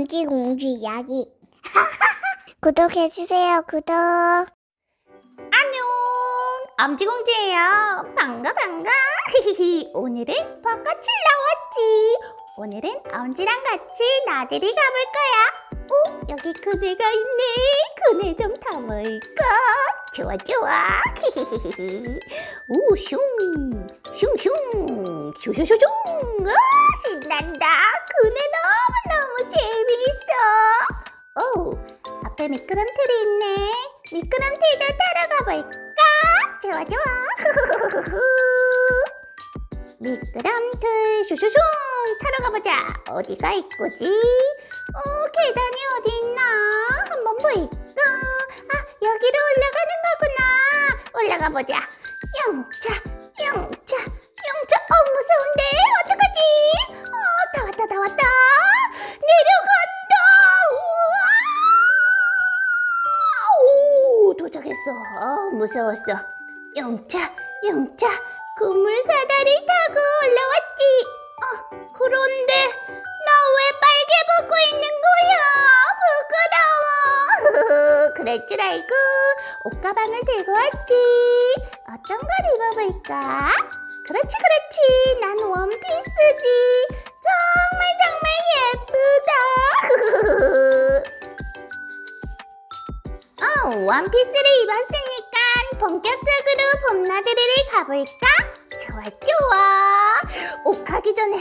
엄지공주 이야기. 구독해주세요, 구독. 안녕. 엄지공주예요. 반가 반가. 오늘은 벚꽃을 나왔지. 오늘은 엄지랑 같이 나들이 가볼 거야. 오 여기 그네가 있네. 그네 좀 타볼까? 좋아 좋아. 오슝. 슝슝. 슈슈슈슝. 아 신난다 슈슈슝 타러 가보자. 어디가 있고지? 어 계단이 어디 있나? 한번 볼까? 아 여기로 올라가는 거구나. 올라가 보자. 영차 영차 영차. 어 무서운데? 어떡하지? 어다 왔다 다 왔다. 내려간다! 우와! 오 도착했어. 어, 무서웠어. 영차 영차. 그물 사다리 타고 올라왔지 어 그런데 나 왜 빨개 벗고 있는 거야? 부끄러워. 그럴 줄 알고 옷가방을 들고 왔지. 어떤 걸 입어볼까? 그렇지 그렇지. 난 원피스지. 정말 정말 예쁘다. 어, 원피스를 입었으니까 본격적으로 봄나들이를 가볼까? 좋아, 좋아. 옷 가기 전에,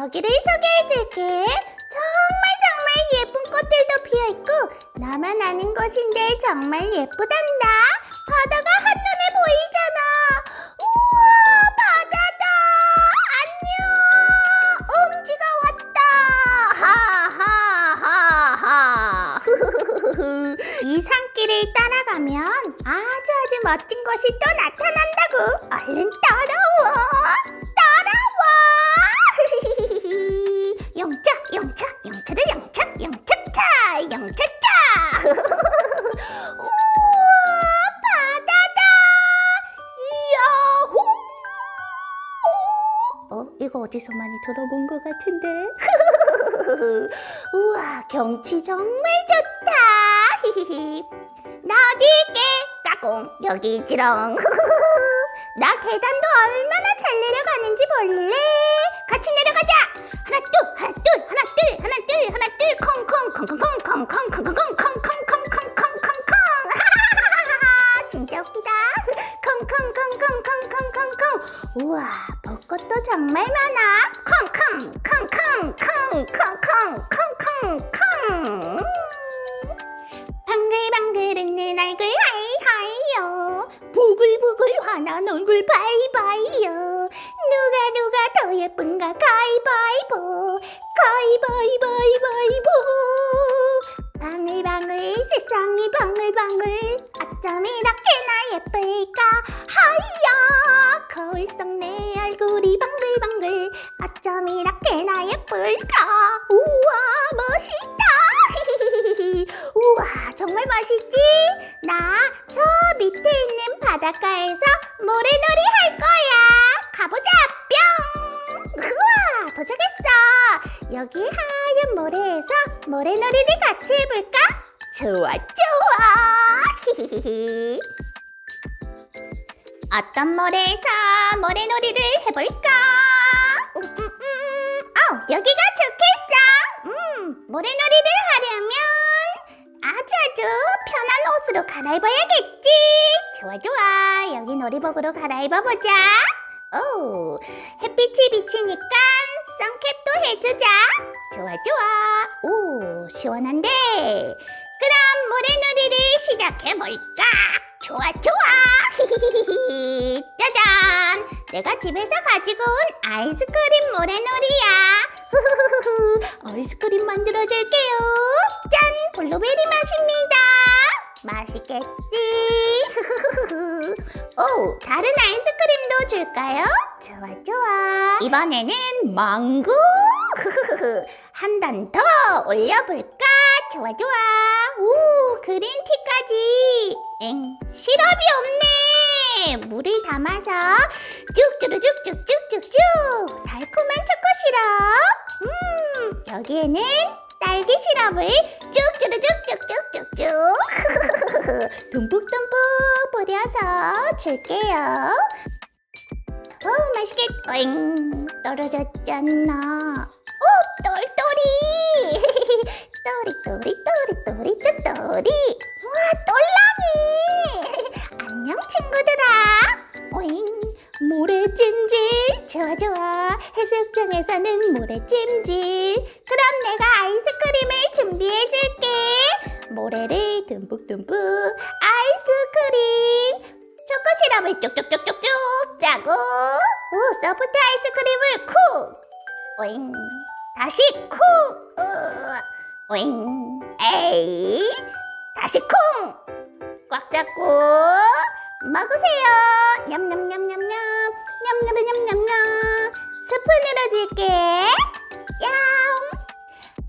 여기를 소개해줄게. 정말 정말 예쁜 꽃들도 피어있고 나만 아는 곳인데 정말 예쁘단다. 바다가 한눈에 보이잖아. 우와 바다다. 안녕. 엄지가 왔다. 하하하하. 이 산길을 따라가면 아주 아주 멋진 곳이 또 나타난 어 어디서 많이 들어본 것 같은데 우와 경치 정말 좋다 나 어디 있게 까꿍 여기 있지롱 나 계단도 얼마나 잘 내려가는지 볼래 같이 내려가자 하나 둘 하나 둘 하나 둘 하나 둘 하나 둘 콩콩 콩콩콩 콩콩 콩 콩 콩콩 콩콩 콩콩 하하하하 진짜 웃기다 콩콩콩콩콩콩콩콩 우와 정말 많아. 콩콩 콩콩 콩콩콩 콩콩콩 방글방글 웃는 얼굴 하이하이요. 부글부글 화난 얼굴 바이바이요. 누가 누가 더 예쁜가 가위바위보. 가위바위바위바위보. 방울방울 세상이 방울방울 어쩜 이렇게나 예쁠까? 하이야 거울 속 내 얼굴이 방글방글. 어쩜 이렇게나 예쁠까? 우와 멋있다. 우와 정말 멋있지? 나 저 밑에 있는 바닷가에서 모래놀이 할 거야. 가보자 뿅! 우와 도착했어. 여기 하얀 모래에서 모래놀이를 같이 해볼까? 좋아 좋아 히히히히 어떤 모래에서 모래놀이를 해볼까 음, 음, 음. 어 여기가 좋겠어 음 모래놀이를 하려면 아주 아주 편한 옷으로 갈아입어야겠지. 좋아 좋아. 여기 놀이복으로 갈아입어보자. 오, 햇빛이 비치니까 선캡도 해주자. 좋아 좋아. 오, 시원한데. 선물의 놀이를 시작해볼까? 좋아, 좋아! 짜잔! 내가 집에서 가지고 온 아이스크림 모래놀이야. 아이스크림 만들어줄게요. 짠! 블루베리 맛입니다. 맛있겠지? 오, 다른 아이스크림도 줄까요? 좋아, 좋아. 이번에는 망고! 한 단 더 올려볼까? 좋아, 좋아. 그린티까지. 엥, 시럽이 없네. 물을 담아서 쭉쭈루쭉쭉쭉쭉쭉 달콤한 초코 시럽. 음, 여기에는 딸기 시럽을 쭉쭈루쭉쭉쭉쭉쭉 듬뿍듬뿍 뿌려서 줄게요. 오, 맛있겠. 엥, 떨어졌잖아. 오, 똘똘이. 또리 또리 또리 또리 또또리. 우와 똘랑이. 안녕 친구들아. 오잉. 모래찜질. 좋아 좋아. 해수욕장에서는 모래찜질. 그럼 내가 아이스크림을 준비해줄게. 모래를 듬뿍듬뿍 아이스크림. 초코시럽을 쭉쭉쭉쭉쭉 짜고. 오 서프트 아이스크림을 쿡. 오잉. 다시 쿡. 으. 오잉 에이. 다시 쿵 꽉 잡고 먹으세요. 냠냠냠냠냠. 냠냠냠냠냠. 스푼으로 줄게. 야옹.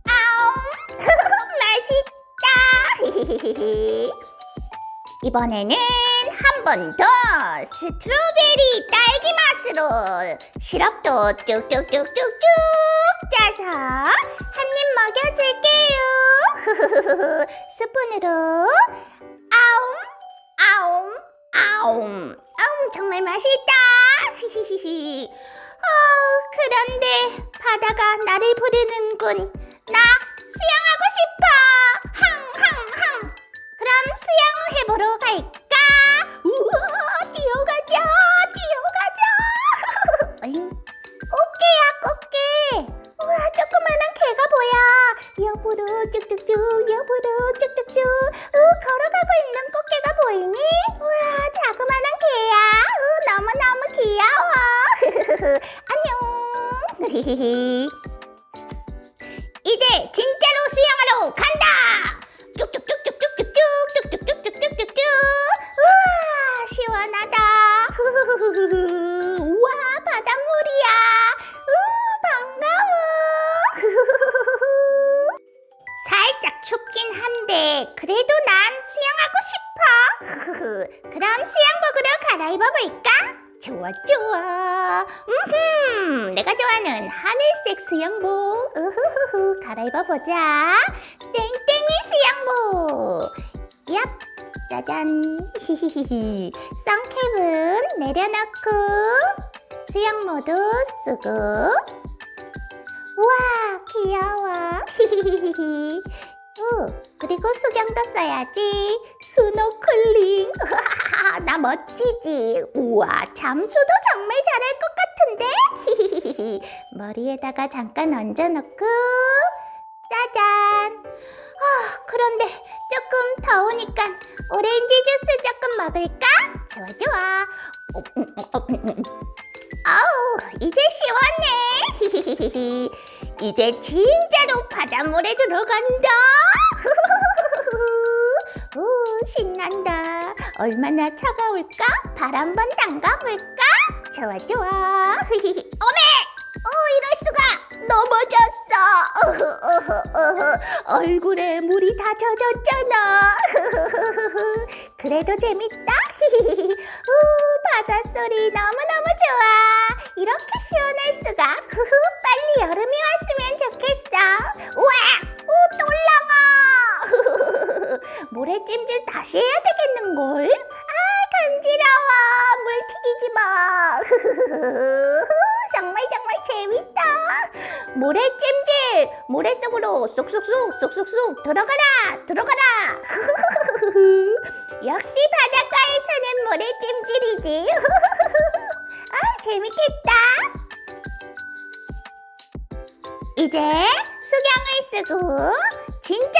아옹. 맛있다. 이번에는 한 번 더 스트로베리 딸기 맛으로 시럽도 쭉쭉쭉쭉쭉 짜서 한 입 먹여줄게. 스푼으로. 아움 아움 아움 아움 정말 맛있다. 어, 그런데 바다가 나를 부르는군. 나 수영하고 싶어. 항항항. 그럼 수영 해보러 갈까? 우와 옆으로 쭉쭉쭉 옆으로 쭉쭉쭉 으, 걸어가고 있는 꽃게가 보이니? 우와 자그마한 개야. 으, 너무너무 귀여워. 안녕. 갈아입어볼까? 좋아 좋아. 음흠 내가 좋아하는 하늘색 수영복. 으흐흐흐 갈아입어보자. 땡땡이 수영복 얍 짜잔. 히히히히. 선캡은 내려놓고 수영모도 쓰고. 와 귀여워. 히히히히히. 우 그리고 수경도 써야지. 스노클링. 멋지지. 우와, 잠수도 정말 잘할 것 같은데? 머리에다가 잠깐 얹어놓고 짜잔. 아, 그런데 조금 더우니까 오렌지 주스 조금 먹을까? 좋아, 좋아. 어우, 이제 시원해. 이제 진짜로 바닷물에 들어간다. 오, 신난다. 얼마나 차가울까? 발한번 담가볼까? 좋아, 좋아. 어메! 오, 이럴 수가! 넘어졌어. 얼굴에 물이 다 젖었잖아. 그래도 재밌다. 오, 바닷소리 너무너무 좋아. 이렇게 시원할 수가. 빨리 여름이 왔으면 좋겠어. 우와! 오, 또 올라가! 모래 찜질 다시 해야 되겠는걸? 아, 간지러워. 물 튀기지 마. 정말 정말 재밌다. 모래 찜질. 모래 속으로 쑥쑥쑥 쑥쑥쑥 들어가라. 들어가라. 역시 바닷가에 사는 모래 찜질이지. 아, 재밌겠다. 이제 수경을 쓰고 진짜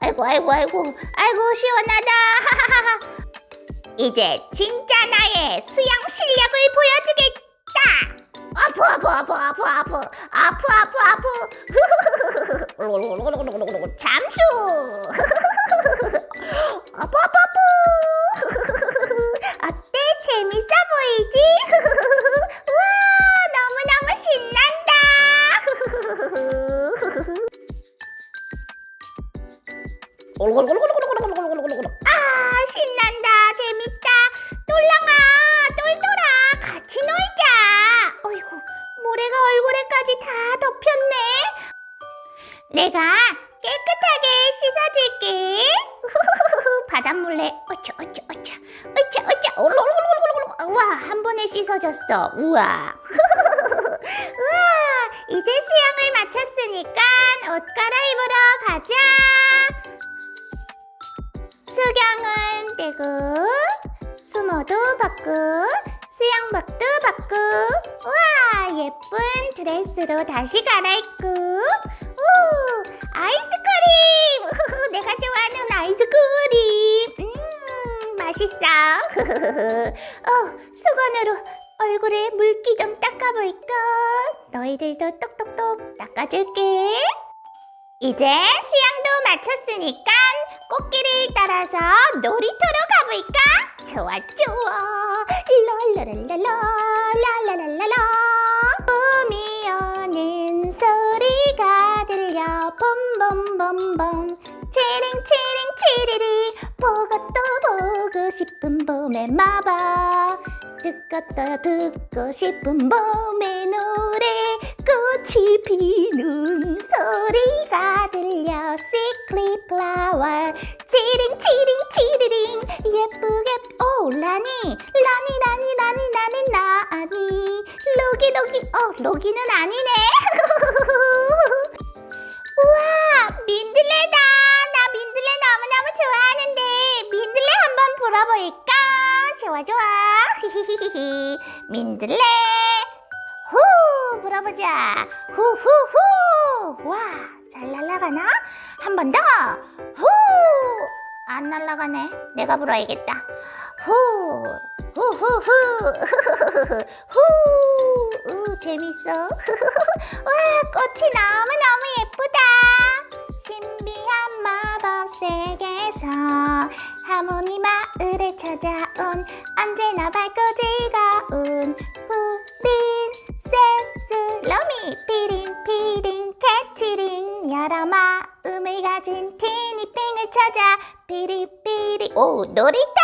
이고 시원하다. 이제 진짜 나의 수영 실력을 보여주겠다. 아프 아프 아프 아프 아프. 아프 아프 아프? 우와 아 신난다. 재밌다. 똘랑아 똘똘아 같이 놀자. 어이구 모래가 얼굴에까지 다 덮였네. 내가 깨끗하게 씻어줄게. 바닷물에 어쩌 어쩌 어쩌 어쩌 어쩌 올올올올올 우와 한 번에 씻어졌어. 우와. 우와 이제 수영을 마쳤으니까 옷 갈아 모도 받고 수영복도 받고. 우와 예쁜 드레스로 다시 갈아입고. 우 아이스크림! 내가 좋아하는 아이스크림! 음 맛있어. 어 수건으로 얼굴에 물기 좀 닦아볼까? 너희들도 똑똑똑 닦아줄게. 이제 수영도 마쳤으니까 꽃길을 따라서 놀이터로 가볼까? 좋아 좋아. 랄라랄랄라 봄이 오는 소리가 들려. 봄봄봄봄. 치링 치링 치리리 보고 또 보고 싶은 봄의 마법 듣고 또 듣고 싶은 봄의 노래. 꽃이 피는 로기 어 로기는 아니네. 우와 민들레다. 나 민들레 너무너무 좋아하는데 민들레 한번 불어볼까? 좋아 좋아. 민들레. 후 불어보자. 후후후. 와 잘 날아가나? 한 번 더. 후 안 날아가네. 내가 불어야겠다. 후 후후후 후 우, 재밌어. 와 꽃이 너무너무 예쁘다. 신비한 마법 세계에서 하모니 마을에 찾아온 언제나 밝고 즐거운 프린세스 러미 피링 피링 캐치링. 여러 마음을 가진 티니핑을 찾아 피리피리. 오 놀이터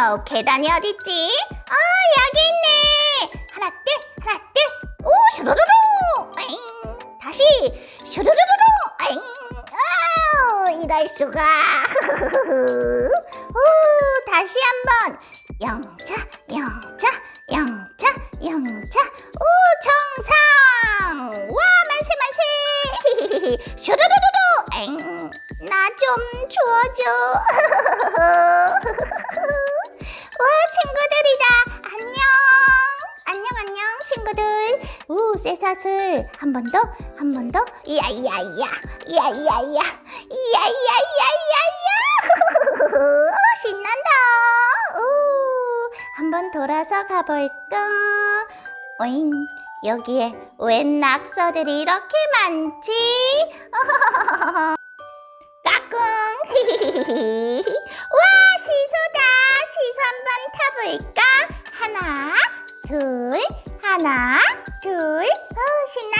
어 계단이 어딨지? 아 여기 있네. 하나 둘 하나 둘 오 슈루루루. 엥. 다시. 슈루루루루. 엥. 아, 이럴 수가 번 더 한 번 더. 야야야 야야야 야야야야야. 신난다. 한 번 돌아서 가볼까 오잉 여기에 웬 낙서들이 이렇게 많지? 까꿍. 와 시소다. 시소 한번 타볼까? 하나 둘 하나 둘. 어, 신난다 신난다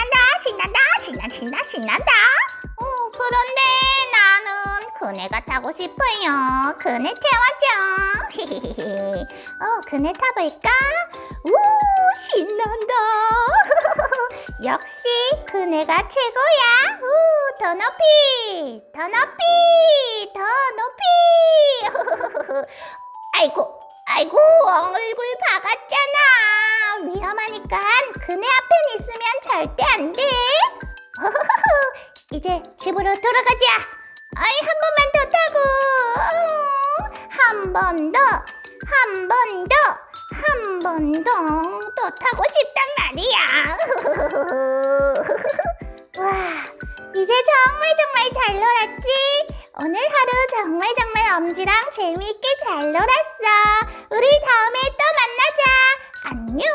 신나 신난다. 어 그런데 나는 그네가 타고 싶어요. 그네 태워줘. 어 그네 타볼까? 우 신난다. 역시 그네가 최고야. 우 더 높이 더 높이 더 높이. 아이고 아이고 얼굴 박았잖아. 위험하니까 그네 앞에 있으면 절대 안 돼 이제 집으로 돌아가자. 아이 한 번만 더 타고. 어, 한번 더. 한 번 더. 한 번 더. 또 타고 싶단 말이야. 와, 이제 정말 정말 잘 놀았지? 오늘 하루 정말 정말 엄지랑 재미있게 잘 놀았어. 우리 다음에 또 만나자. 안녕.